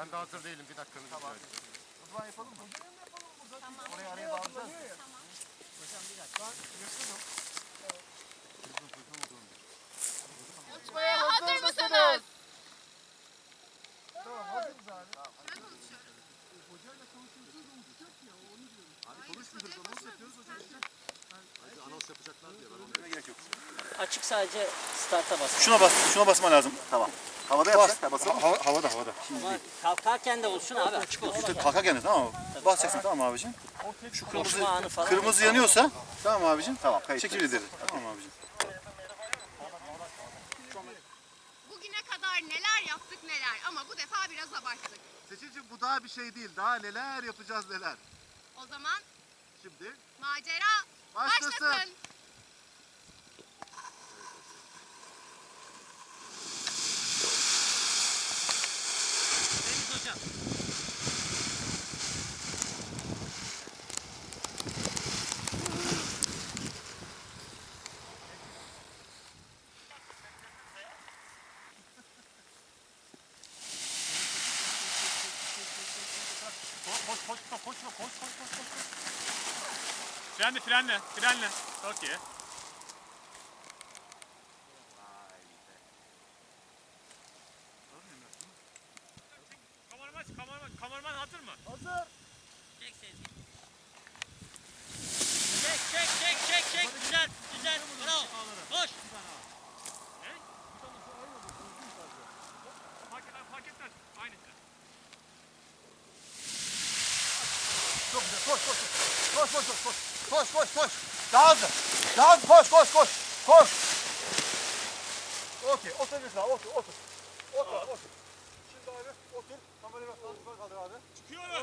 Ben de hazır değilim. Bir dakikanızı tamam. rica ediyorum. O yapalım mı? Hocam yapalım. Tamam. Orayı araya bağlayacağız. Tamam. Hocam bir dakika. Açık sadece starta bas. Şuna bas, şuna basman lazım. Tamam. Havada Bas. yapacak. Ha, basalım. Hava, havada, havada. Ama kalkarken de olsun abi açık olsun. İşte kalkarken de tamam mı? Basacaksın tamam mı abicim? Şu kırmızı, Koşma anı falan. kırmızı yanıyorsa tamam abicim. Tamam kayıt. Çekil ileri. Tamam abicim. Bugüne kadar neler yaptık neler ama bu defa biraz abarttık. Seçilciğim bu daha bir şey değil. Daha neler yapacağız neler. O zaman Şimdi macera Başlasın. başlasın. hocam. Koş koş koş koş koş koş koş koş. Frenle frenle frenle. Çok iyi. Hazır. Çek seni. Çek çek çek çek çek. Güzel güzel. Bravo. Koş. Şey. Çok güzel. Koş koş koş. Koş koş koş koş. Koş koş koş. Daha hızlı. Daha hızlı. Koş koş koş. Koş. Okey. Otur lütfen. Otur otur. Otur otur. Şimdi abi otur. Kamerayı bak. Kaldır abi. Çıkıyorum.